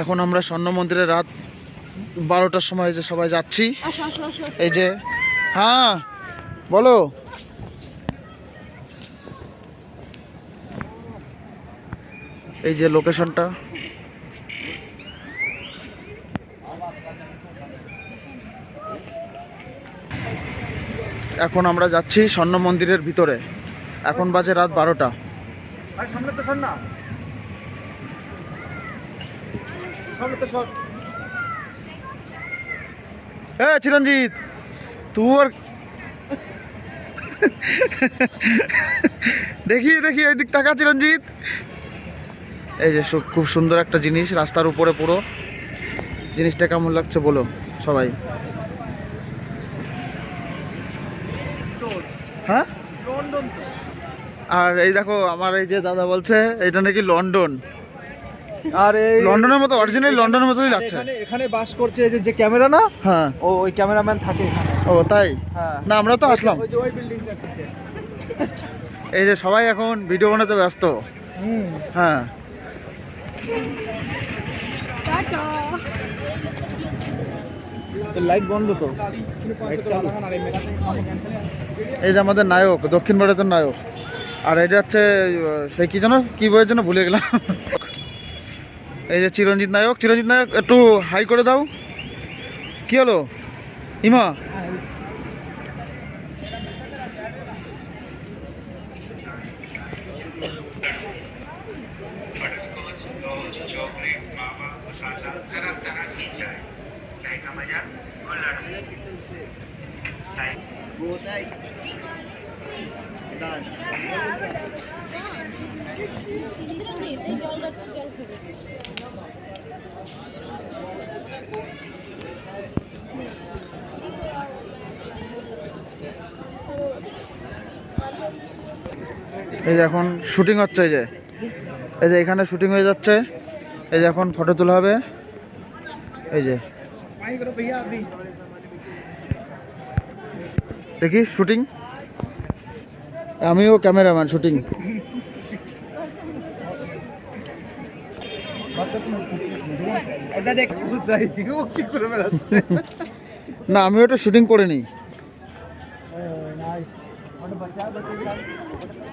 এখন আমরা স্বর্ণ মন্দিরে রাত বারোটার সময় যে সবাই যাচ্ছি। এই যে হ্যাঁ বলো। এই যে লোকেশনটা। এখন আমরা যাচ্ছি স্বর্ণ মন্দিরের ভিতরে। এখন বাজে রাত বারোটা সামনে তো সর না সামনে তো সর এ চিরঞ্জিত তুই আর দেখি দেখি ওই দিক টাকা চিরঞ্জিত। এই যে খুব সুন্দর একটা জিনিস রাস্তার উপরে পুরো। জিনিসটা কেমন লাগছে বলো সবাই। হ্যাঁ? আর এই দেখো আমার এই যে দাদা বলছে এটা নাকি লন্ডন। আর এই লন্ডনের মতো অরিজিনাল লন্ডনের মতোই লাগছে। এখানে এখানে বাস করছে এই যে যে ক্যামেরা না হ্যাঁ। ও ওই ক্যামেরাম্যান থাকে এখানে। ও তাই? হ্যাঁ। না আমরা তো আসলাম। ওই যে ওই বিল্ডিংটা থেকে। এই যে সবাই এখন ভিডিও বানাতে ব্যস্ত। হুম। হ্যাঁ। লাইট বন্ধ তো। এই যে আমাদের নায়ক দক্ষিণ ভারতের নায়ক। আর এটা হচ্ছে আহ, সে কি যেন কি বইয়ের জন্য ভুলে গেলাম। এই যে চিরঞ্জিত নায়ক চিরঞ্জিত নায়ক একটু হাই করে দাও। কি হলো? ইমা? এই যে এখন শুটিং হচ্ছে, এই যে। এই যে এখানে শুটিং হয়ে যাচ্ছে। এই যে এখন ফটো তোলা হবে। এই যে। দেখি শুটিং আমিও ক্যামেরাম্যান শুটিং না আমি ওটা শুটিং করে নিই।